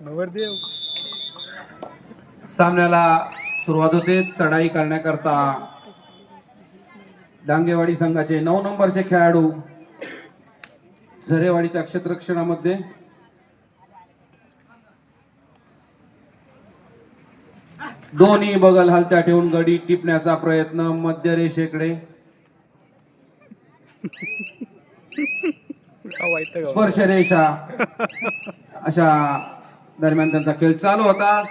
नवरदेव. सामन्याला सुरुवात होते. चढाई करण्याकरता डांगेवाडी संघाचे नऊ नंबरचे खेळाडू झरेवाडीच्या क्षेत्ररक्षणामध्ये. दोन्ही बगल हलत्या ठेवून गडी टिपण्याचा प्रयत्न मध्य रेषेकडे. वाईट स्पर्श रेषा. अशा दरम्यान त्यांचा खेळ चालू होता.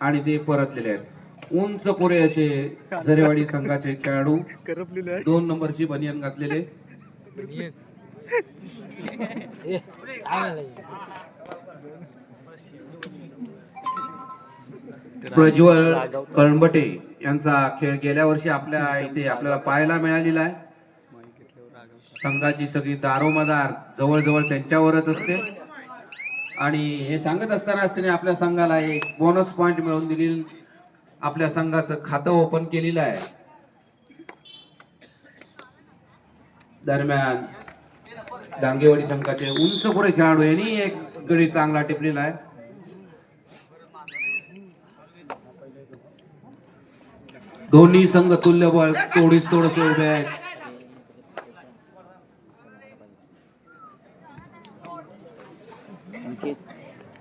आणि ते परतलेले आहेत. उंच पुरे असे झरेवाडी संघाचे खेळाडू. दोन नंबरची बनियन घातलेले. प्रज्वल कळंबटे यांचा खेळ गेल्या वर्षी आपल्या इथे आपल्याला पाहायला मिळालेला आहे. संघाची सगळी दारोमदार जवळजवळ त्यांच्यावरच असते. आणि हे सांगत असताना त्याने आपल्या संघाला एक बोनस पॉईंट मिळवून दिली. आपल्या संघाचं खातं ओपन केलेलं आहे. दरम्यान डांगेवाडी संघाचे उंच पुरे खेळाडू यांनी एक गडी चांगला टिपलेला आहे. दोन्ही संघ तुल्यबळ तोडीस तोडसे उभे आहेत.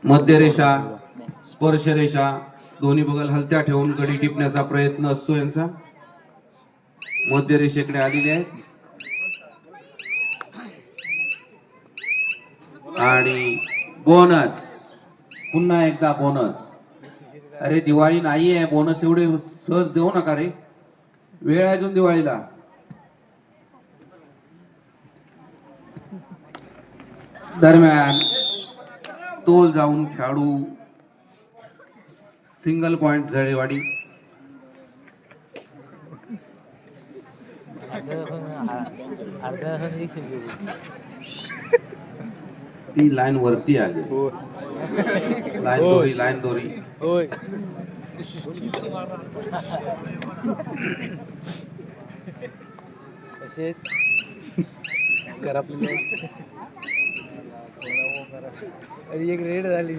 मध्यरेषा स्पर्शरेषा स्पर्श रेषा दोन्ही बगल हलत्या ठेवून गडी टिपण्याचा प्रयत्न असतो यांचा. मध्यरेषेकडे आलेले आहेत. आणि बोनस पुन्हा एकदा बोनस अरे दिवाळी नाही आहे बोनस एवढे सहज देऊ नका रे. वेळ आहे अजून दिवाळीला. दरम्यान तोल जाऊन खेळाडू सिंगल पॉइंट झळेवाडी ती लाईन वरती आली. हो लाईन दोरी लाईन दोरी. होय तसेच. करा एक रेड झाली.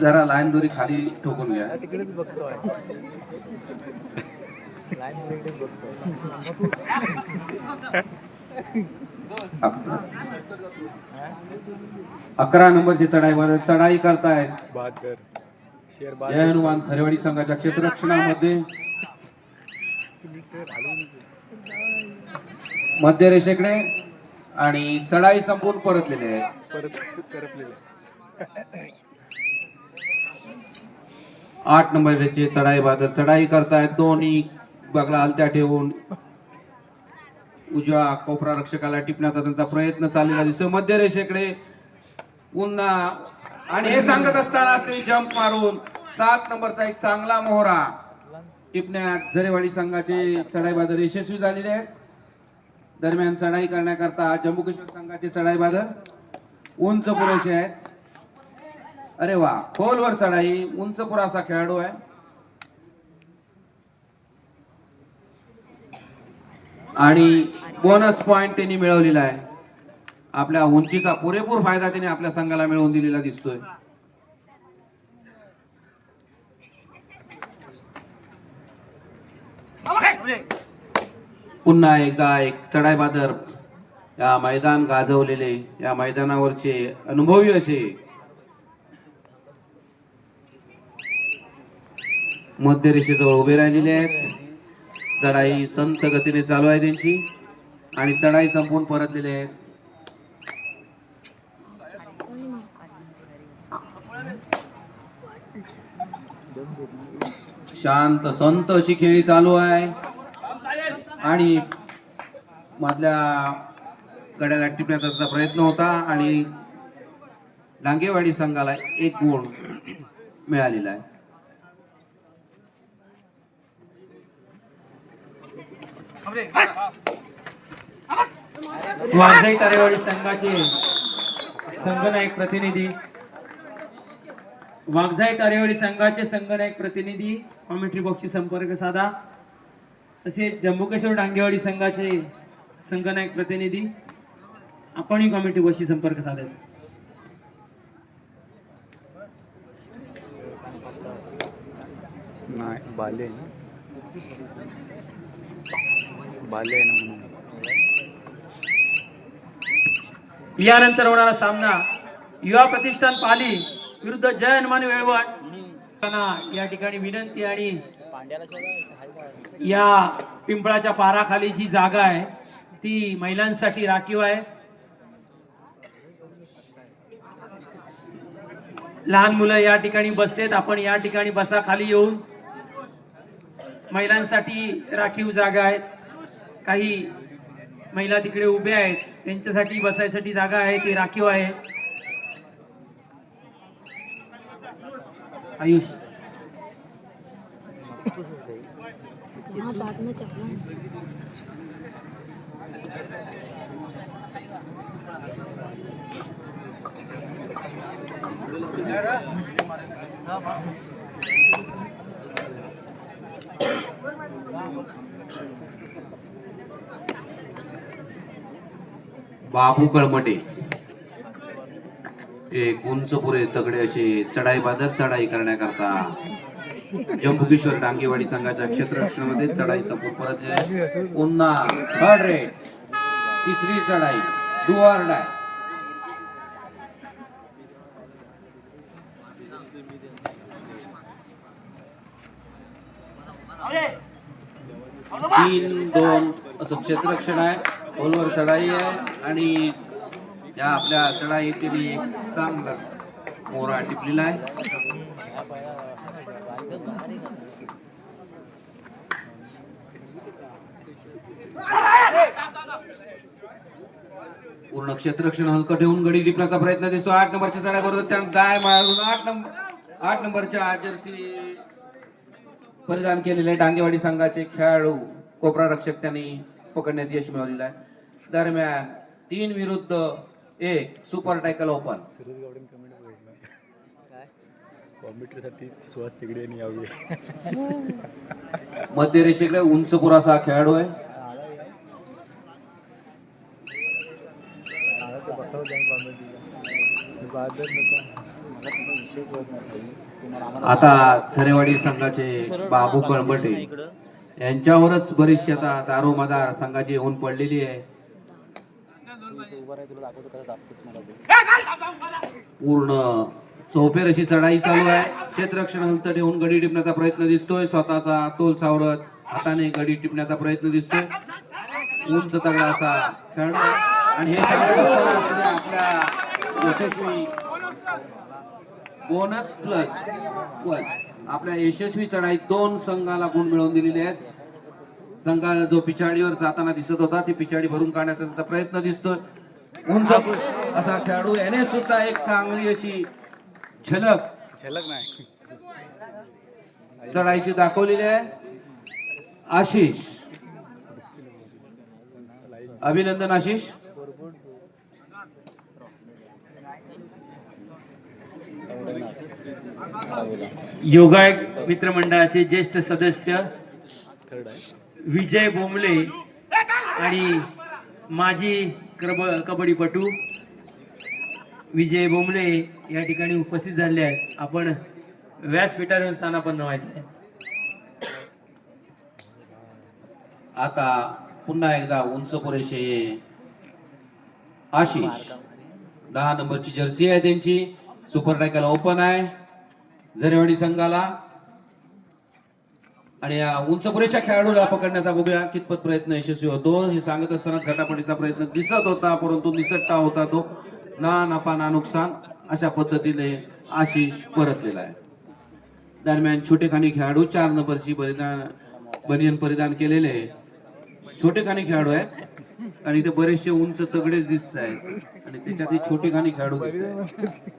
जरा लाईन दोरी खाली ठोकून घ्या. हा, तिकडेच लाईन बघतोय. अकरा नंबरची चढाई मध्ये चढाई करतायत जय हनुमान झरेवाडी संघाच्या क्षेत्ररक्षणामध्ये. मध्य रेषेकडे. आणि चढाई संपून परतलेले आहे. परत करपलेलं आठ नंबरचे चढाई बादल. चढाई करतायत दोन्ही बगला हलत्या ठेवून. उजव्या कोपरा रक्षकाला टिपण्याचा त्यांचा प्रयत्न चाललेला दिसतोय. मध्य रेषेकडे पुन्हा आणि हे सांगत असताना ते जम्प मारून सात नंबरचा एक चांगला मोहरा. टिपण्यात झरेवाडी संघाचे चढाई बादल यशस्वी झालेले आहेत. दरम्यान चढाई करण्याकरता जम्मू काश्मीर संघाचे चढाई बादल उंच पुरेसे आहेत. अरे वा खोलवर चढाई उंच पुरासा खेळाडू आहे. आणि बोनस पॉइंट त्यांनी मिळवलेला आहे. आपल्या उंचीचा पुरेपूर फायदा त्याने आपल्या संघाला मिळवून दिलेला दिसतोय. पुन्हा एकदा एक चढाई बादर या मैदान गाजवलेले या मैदानावरचे अनुभवी असे मध्य रेषेजवळ उभे राहिलेले आहेत. चढाई संत गतीने चालू आहे त्यांची आणि चढाई संपून परतलेले आहेत. शांत संत अशी खेळी चालू आहे. आणि मधल्या गड्याला टिपण्याचा प्रयत्न होता आणि डांगेवाडी संघाला एक गुण मिळालेला आहे. वाघजाई तारेवाडी संघाचे संघनायक प्रतिनिधी वाघजाई तारेवाडी संघाचे संघनायक प्रतिनिधी कॉमेंट्री बॉक्सशी संपर्क साधा. तसेच जम्मू काश्मीर डांगेवाडी संघाचे संघनायक प्रतिनिधी आपणही कॉमेंट्री बॉक्सशी संपर्क साधायचा नाही बाले ना. बाले ना यानंतर होणारा सामना युवा प्रतिष्ठान पाली विरुद्ध जय हनुमान वेळवट. या ठिकाणी विनंती आणि या पिंपळाच्या पाराखाली जी जागा आहे ती महिलांसाठी राखीव आहे. लहान मुलं या ठिकाणी बसलेत आपण या ठिकाणी बसा खाली येऊन महिलांसाठी राखीव जागा आहेत. काही महिला तिकडे उभ्या आहेत त्यांच्यासाठी बसायसाठी जागा आहे ती राखीव आहे. आयुष. हाँ बाद में चलना बाबू कळमटे. एक उंच पुरे तगडे असे चढाई बादर चढाई करण्याकरता जंबुकेश्वर डांगेवाडी संघाच्या क्षेत्ररक्षणामध्ये चढाई संपून परत पुन्हा थर्ड रेट तिसरी चढाई डुआर डाय तीन दोन असं क्षेत्ररक्षण आहे. खोलवर चढाई आहे आणि या आपल्या चढाईतील एक चांगला मोरा टिपलेला आहे. पूर्ण क्षेत्ररक्षण हलकं ठेवून गडी टिपण्याचा प्रयत्न दिसतो आठ नंबरच्या चढाईबरोबर त्या डाय मारून आठ नंबर आठ नंबरच्या जर्सी परिधान केलेले डांगेवाडी संघाचे खेळाडू कोपरा रक्षक त्यांनी पकडण्यात यश मिळवलेलं आहे. दरम्यान तीन विरुद्ध एक सुपर टायकल ओपन. मध्य रेषेकडे उंच पुरासा खेळाडू आहे. आता सरेवाडी संघाचे बाबू कळंबटे. यांच्यावरच बरीचशी आता दारोमदार संघाची येऊन पडलेली आहे. पूर्ण चौफेर अशी चढाई चालू आहे. क्षेत्ररक्षण हलत ठेवून गडी टिपण्याचा प्रयत्न दिसतोय. स्वतःचा तोल सावरत हाताने गडी टिपण्याचा प्रयत्न दिसतोय. उंच तगडा असा खेळाडू आणि हे आपल्या यशस्वी बोनस प्लस वन आपल्या यशस्वी चढाईत दोन संघाला गुण मिळवून दिलेले आहेत. संघा जो पिछाडीवर जाताना दिसत होता ती पिछाडी भरून काढण्याचा त्यांचा प्रयत्न दिसतोय. उंच असा खेळाडू याने सुद्धा एक चांगली अशी झलक झलक नाही. चढाईची दाखवलेली आहे. आशिष. अभिनंदन आशिष. योगायक मित्रमंडळाचे ज्येष्ठ सदस्य विजय बोंबले आणि माजी क्रब कबड्डीपटू विजय बोंबले या ठिकाणी उपस्थित झाले आहेत. आपण व्यासपीठावर स्थानापन्न व्हायचं आहे. आता पुन्हा एकदा उंच पुरेशे आशिष. दहा नंबरची जर्सी आहे त्यांची. सुपर टायकल ओपन आहे. झरेवाडी संघाला आणि उंच पुरेच्या खेळाडूला पकडण्याचा बघूया. कितपत प्रयत्न यशस्वी होतो. हे सांगत असताना झटापटीचा प्रयत्न दिसत होता परंतु निसटता होता तो. ना नफा ना नुकसान अशा पद्धतीने आशिष परतलेला आहे. दरम्यान छोटेखानी खेळाडू चार नंबरची परिधान बनियन परिधान केलेले छोटेखानी खेळाडू आहेत. आणि इथे बरेचसे उंच तगडेच दिसत आहेत. आणि त्याच्यात छोटेखानी खेळाडू दिसत आहेत.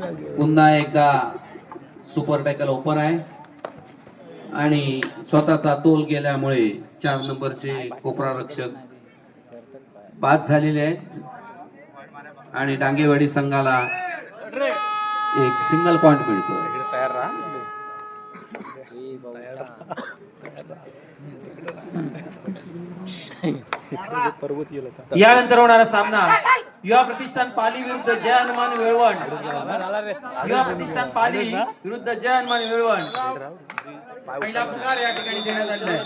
पुन्हा एकदा सुपर टॅकल ओपन आहे. आणि स्वतःचा तोल गेल्यामुळे चार नंबरचे कोपरा रक्षक बाद झालेले आहेत. आणि डांगेवाडी संघाला एक सिंगल पॉइंट मिळतो यानंतर होणारा सामना युवा प्रतिष्ठान पाली विरुद्ध जय हनुमान वेळवण. युवा प्रतिष्ठान पाली विरुद्ध जय हनुमान वेळवण. पहिला पुकार या ठिकाणी देण्यात आलेला आहे.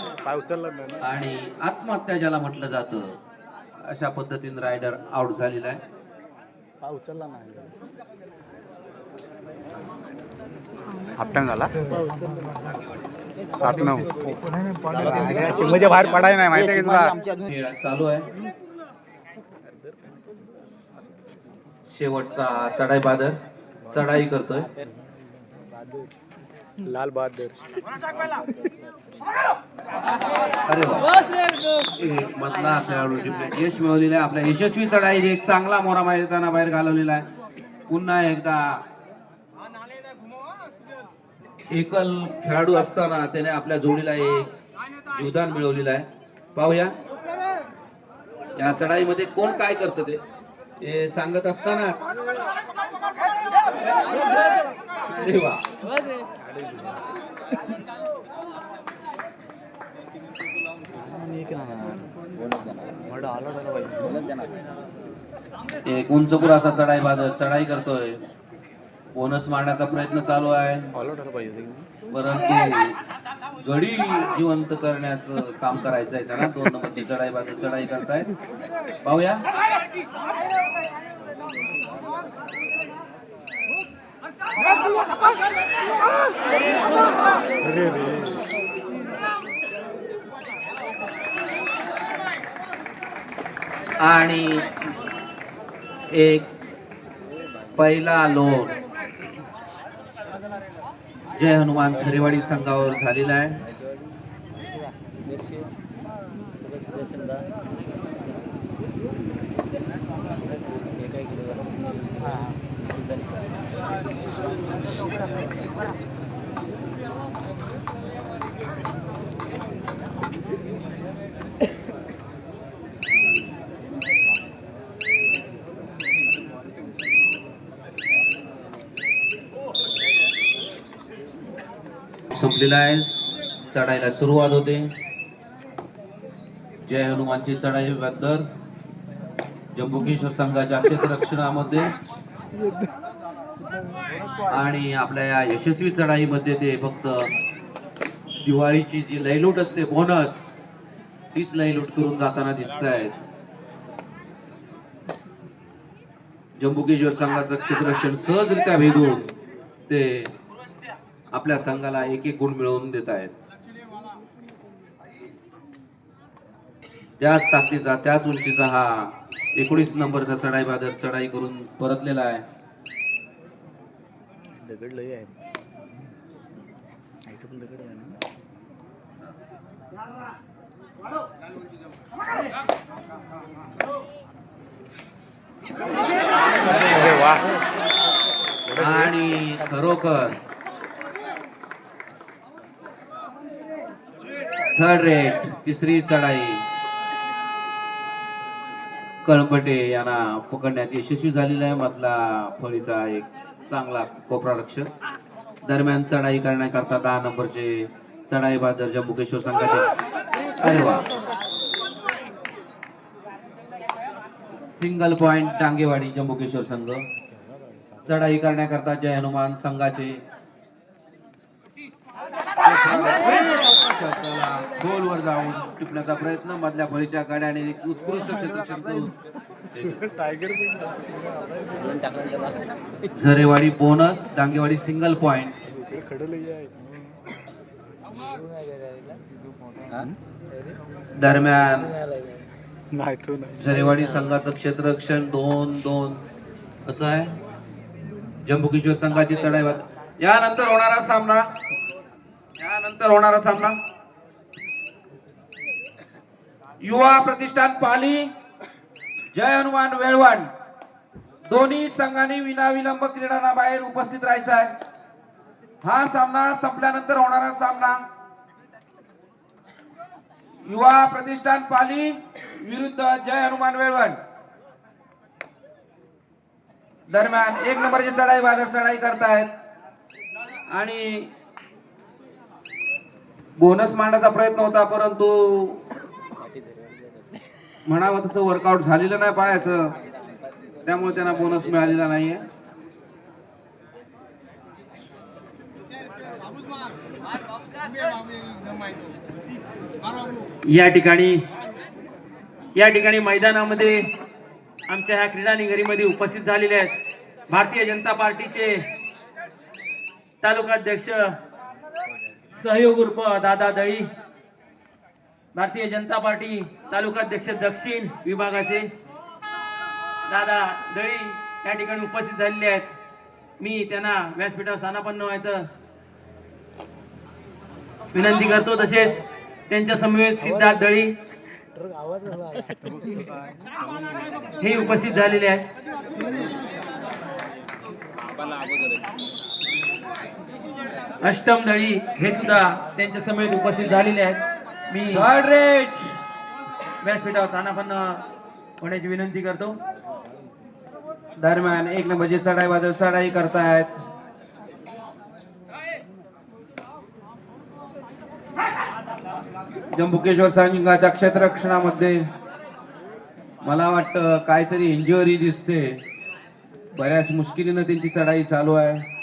आणि आत्महत्या ज्याला म्हटलं जातं अशा पद्धतीने रायडर आउट झालेला आहे. उचलला नाही झाला? सात नऊ. म्हणजे बाहेर पडाय नाही माहिती आहे तुला? चालू आहे. शेवटचा चढाई बादर चढाई करतोय. लाल बहादूर. मधला खेळाडू यश मिळवलेलं आहे आपल्या यशस्वी चढाई एक चांगला मोरा मैदाना बाहेर घालवलेला आहे. पुन्हा एकदा एकल खेळाडू असताना त्याने आपल्या जोडीला एक जीवदान मिळवलेलं आहे. पाहूया. या चढाईमध्ये कोण काय करतं ते? हे सांगत असतानाच. अरे वा. एक उंचपूर असा चढाई बादल चढाई करतोय. बोनस मारण्याचा प्रयत्न चालू आहे. परंतु गडी जिवंत करण्याचं काम करायचं आहे त्यांना दोन नंबरची चढाई बादल चढाई करतायत पाहूया. आणि एक पहिला लोन जय हनुमान खरेवाडी संघावर झालेला आहे. संपलेला आहे चढायला सुरुवात होते. जय हनुमानची चढाई बद्दल जम्बुकेश्वर संघाच्या क्षेत्ररक्षणामध्ये आणि आपल्या या यशस्वी चढाईमध्ये ते फक्त दिवाळीची जी लयलूट असते बोनस तीच लयलूट करून जाताना दिसत आहेत जम्बुकेश्वर संघाचं क्षेत्ररक्षण सहजरित्या भेदून ते आपल्या संघाला एक एक गुण मिळवून देत आहेत. त्याच ताकदीचा त्याच उंचीचा हा एकोणीस नंबरचा चढाई बादर चढाई करून परतलेला आहे. दगड लय आहे इथं पण दगड आहे ना? अरे वा. आणि खरोखर थर्ड रेट तिसरी चढाई. कळंबटे यांना पकडण्यात यशस्वी झालेला आहे. मधला फळीचा एक चांगला कोपरा रक्षक दरम्यान चढाई करण्याकरता दहा नंबरचे चढाई बहादर जम्बुकेश्वर संघाचे. अरे वा. सिंगल पॉइंट डांगेवाडी जम्बुकेश्वर संघ. चढाई करण्याकरता जय हनुमान संघाचे. गोलवर जाऊन टिपण्याचा प्रयत्न मधल्या फळीच्या गाड्याने एक उत्कृष्ट क्षेत्ररक्षण करून Zarewadi bonus Dangewadi single point दरम्यान झरेवाडी संघाचं क्षेत्ररक्षण दोन दोन. कसं आहे? जम्बुकेश्वर संघाची चढाई यानंतर होणारा सामना. यानंतर होणारा सामना. युवा प्रतिष्ठान पाली जय हनुमान वेळवण. दोन्ही संघांनी विनाविलंब क्रीडानाबाहेर उपस्थित राहायचा आहे हा सामना संपल्यानंतर होणारा सामना. युवा प्रतिष्ठान पाली विरुद्ध जय हनुमान वेळवण. दरम्यान एक नंबरची चढाई बाहेर चढाई करतायत. आणि बोनस मांडण्याचा प्रयत्न होता परंतु म्हणावं तसं वर्कआउट झालेलं नाही पायाचं त्यामुळे त्यांना बोनस मिळालेला नाहीये. या ठिकाणी या ठिकाणी मैदानामध्ये आमच्या ह्या क्रीडा निगरीमध्ये उपस्थित झालेले आहेत भारतीय जनता पार्टीचे तालुकाध्यक्ष सहयोग उर्फ दादा दळी. भारतीय जनता पार्टी तालुकाध्यक्ष दक्षिण विभागाचे दादा दळी या ठिकाणी उपस्थित झालेले आहेत. मी त्यांना व्यासपीठावर स्थानापन्न व्हायचं विनंती करतो. तसेच त्यांच्या समवेत सिद्धार्थ दळी हे उपस्थित झालेले आहेत. अष्टम दळी हे सुद्धा त्यांच्या समवेत उपस्थित झालेले आहेत. मी व्यासपीठावर स्थानापन्न होण्याची विनंती करतो. दरम्यान एक नंबरची चढाई बादल चढाई करतायत. जंबुकेश्वर संघाच्या क्षेत्ररक्षणामध्ये मला वाटतं काहीतरी इंजुरी दिसते. बऱ्याच मुश्किलीनं त्यांची चढाई चालू आहे.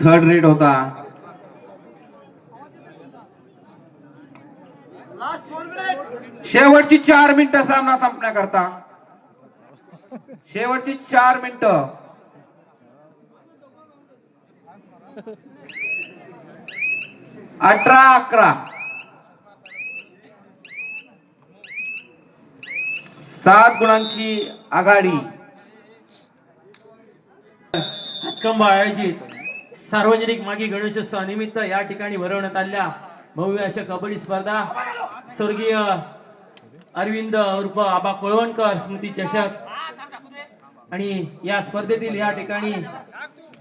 थर्ड रेट होता. शेवटची चार मिनिट सामना संपण्याकरता. शेवटची चार मिनिट. अठरा अकरा. सात गुणांची आघाडी. हातकंब आयोजित. सार्वजनिक मागी गणेशोत्सवानिमित्त या ठिकाणी भरवण्यात आलेल्या भव्य अशा कबड्डी स्पर्धा. स्वर्गीय अरविंद उर्फ आबा कोळवणकर स्मृती चषक. आणि या स्पर्धेतील या ठिकाणी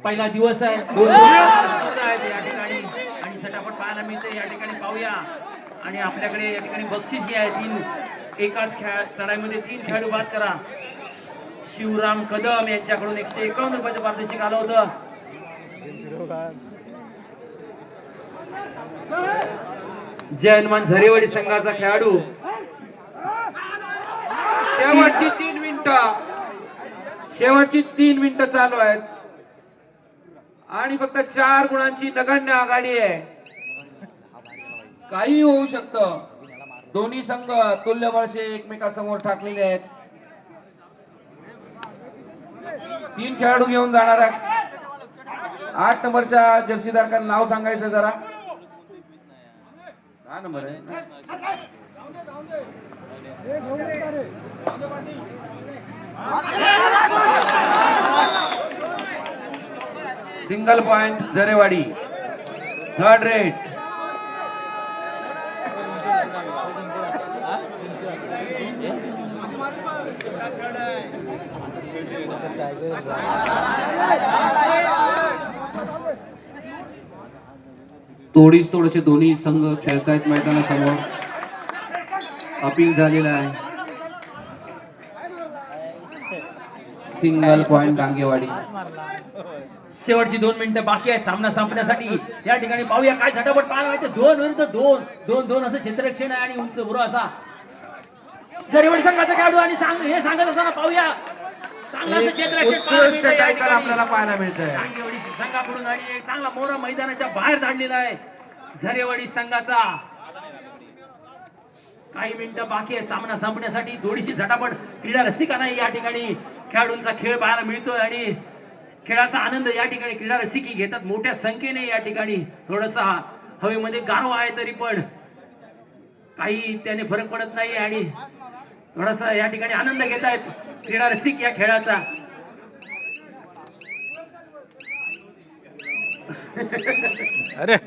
पहिला दिवस आहे. दोन आहेत या ठिकाणी. आणि झटापट पाहायला मिळते या ठिकाणी पाहूया. आणि आपल्याकडे या ठिकाणी बक्षीस जी आहे तीन एकाच खेळ चढाईमध्ये तीन खेळाडू बाद करा. शिवराम कदम यांच्याकडून एकशे एकावन्न रुपयाचं पारितोषिक आलं होतं. जय हनुमान झरेवाडी संघाचा खेळाडू. शेवटची तीन मिनिट. शेवटची तीन मिनिटं चालू आहेत. आणि फक्त चार गुणांची नगण्य आघाडी आहे. काही होऊ शकतं. दोन्ही संघ तुल्यबळशे एकमेकासमोर ठाकलेले आहेत. तीन खेळाडू घेऊन जाणार आहे आठ नंबरच्या जर्सीधारकांना नाव सांगायचं जरा. हा नंबर आहे. Single point Zarewadi third rate. तोडीस तोडचे दोन्ही संघ खेळतायत मैदानासमोर. अपील झालेला आहे. सिंगल पॉइंट डांगेवाडी शेवटची दोन मिनिटं बाकी आहेत. सामना संपण्यासाठी या ठिकाणी पाहूया काय झटापट पाहायला माहिती दोन विरुद्ध दोन. दोन दोन असं क्षेत्ररक्षण आहे आणि उंच बुरो असा. जरीवडी संघाचा खेळाडू आणि सांग हे सांगत असताना पाहूया. उत्कृष्ट टायकल. आपल्याला पाहायला मिळतंय. टांगेवाडी संघाकडून आणि एक चांगला मोरा मैदानाच्या बाहेर धाडलेला आहे. झरेवाडी संघाचा. काही मिनिटं बाकी आहे. सामना संपण्यासाठी थोडीशी झटापट क्रीडा रसिकांना या ठिकाणी. खेळाडूंचा खेळ पाहायला मिळतोय आणि खेळाचा आनंद या ठिकाणी क्रीडा रसिकी घेतात. मोठ्या संख्येने या ठिकाणी थोडसा हवेमध्ये गारवा आहे तरी पण काही त्याने फरक पडत नाही आणि थोडासा या ठिकाणी आनंद घेत आहेत क्रीडा रसिक या खेळाचा. अरे.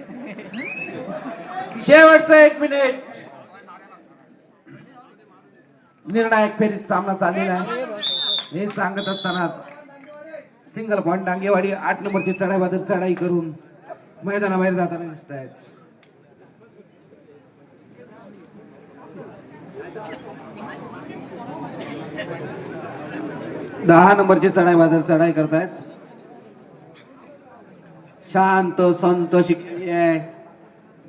शेवटचं एक मिनिट. निर्णायक फेरीत सामना चाललेला आहे. हे सांगत असतानाच सिंगल पॉइंट डांगेवाडी आठ नंबरची चढाई बद्दल चढाई करून मैदानाबाहेर जाताना दिसत आहेत दहा नंबरची चढाई बाजार चढाई करतायत. शांत संत शिकलेली आहे.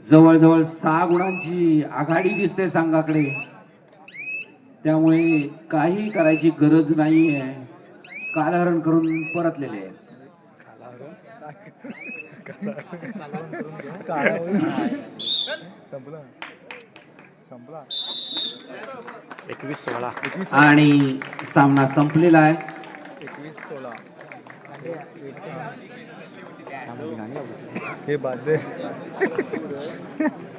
जवळजवळ सहा गुणांची आघाडी दिसते संघाकडे. त्यामुळे काही करायची गरज नाही आहे कालहरण करून परतलेले आहेत. एकवीस सोळा. आणि सामना संपलेला आहे. एकवीस सोळा. हे बाद.